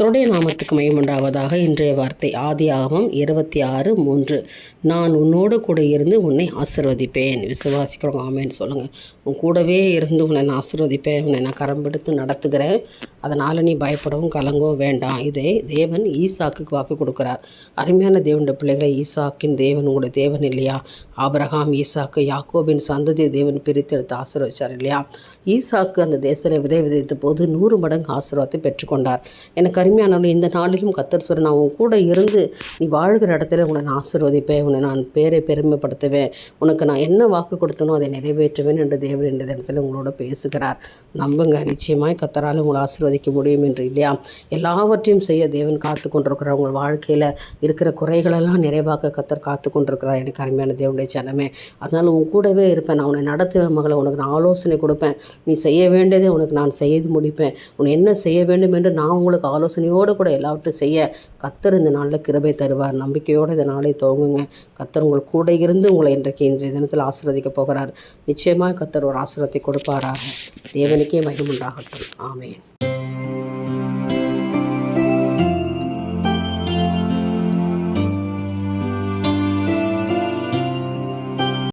கர்த்தருடைய நாமத்துக்கு மையமுண்டாவதாக இன்றைய வார்த்தை. ஆதியாகமம் இருபத்தி ஆறு மூன்று. நான் உன்னோடு கூட இருந்து உன்னை ஆசிர்வதிப்பேன். விசுவாசிக்கிறவங்க ஆமேன்னு சொல்லுங்கள் உன் கூடவே இருந்து உன்னை நான் ஆசிர்வதிப்பேன். உன்னை நான் கரம் பிடித்து நடத்துகிறேன். அதனால் நீ பயப்படவும் கலங்கவும் வேண்டாம். இதை தேவன் ஈசாக்குக்கு வாக்கு கொடுக்குறார். அருமையான தேவனுடைய பிள்ளைகளை ஈசாக்கின் தேவன் உங்களுடைய தேவன் இல்லையா? ஆபரகாம் ஈசாக்கு யாக்கோபின் சந்ததி தேவன் பிரித்தெடுத்து ஆசீர்வதிச்சார் இல்லையா? ஈசாக்கு அந்த தேசத்தில் விதை விதைத்த போது நூறு மடங்கு ஆசீர்வாதத்தை பெற்றுக்கொண்டார். எனக்கு அருமையானவர்கள் இந்த நாளிலும் கத்தர் சொல்ல நான் உன் கூட இருந்து நீ வாழ்கிற இடத்துல உன்னை நான் ஆசீர்வதிப்பேன் உன்னை நான் பேரை பெருமைப்படுத்துவேன். உனக்கு நான் என்ன வாக்கு கொடுத்தனோ அதை நிறைவேற்றுவேன் என்று தேவன் இந்த இடத்துல உங்களோட பேசுகிறார். நம்புங்க நிச்சயமாய் கத்தரால் உங்களை ஆசிர்வதிக்க முடியும் என்று இல்லையா? எல்லாவற்றையும் செய்ய தேவன் காத்து கொண்டிருக்கிறார். உங்கள் வாழ்க்கையில் இருக்கிற குறைகளெல்லாம் நிறைவாக்க கத்தர் காத்து கொண்டிருக்கிறார். எனக்கு அருமையான தேவனுடைய சனமே அதனால் உன் கூடவே இருப்பேன். நான் உன்னை நடத்துவேன் மகளை உனக்கு நான் ஆலோசனை கொடுப்பேன். நீ செய்ய வேண்டியதை உனக்கு நான் செய்து முடிப்பேன். உன்னை என்ன செய்ய வேண்டும் என்று நான் உங்களுக்கு ஆலோசனை ஆலோசனையோடு கூட எல்லாவற்றையும் செய்ய கத்தர் இந்த நாளில் கிருபை தருவார். நம்பிக்கையோடு இந்த நாளை துவங்குங்க. கத்தர் உங்கள் கூட இருந்து உங்களை இன்றைக்கு இன்றைய தினத்தில் ஆசீர்வதிக்க போகிறார். நிச்சயமாக கத்தர் ஒரு ஆசீர்வத்தை கொடுப்பாராக. தேவனுக்கே மகிமுண்டாகட்டும் ஆமேன்.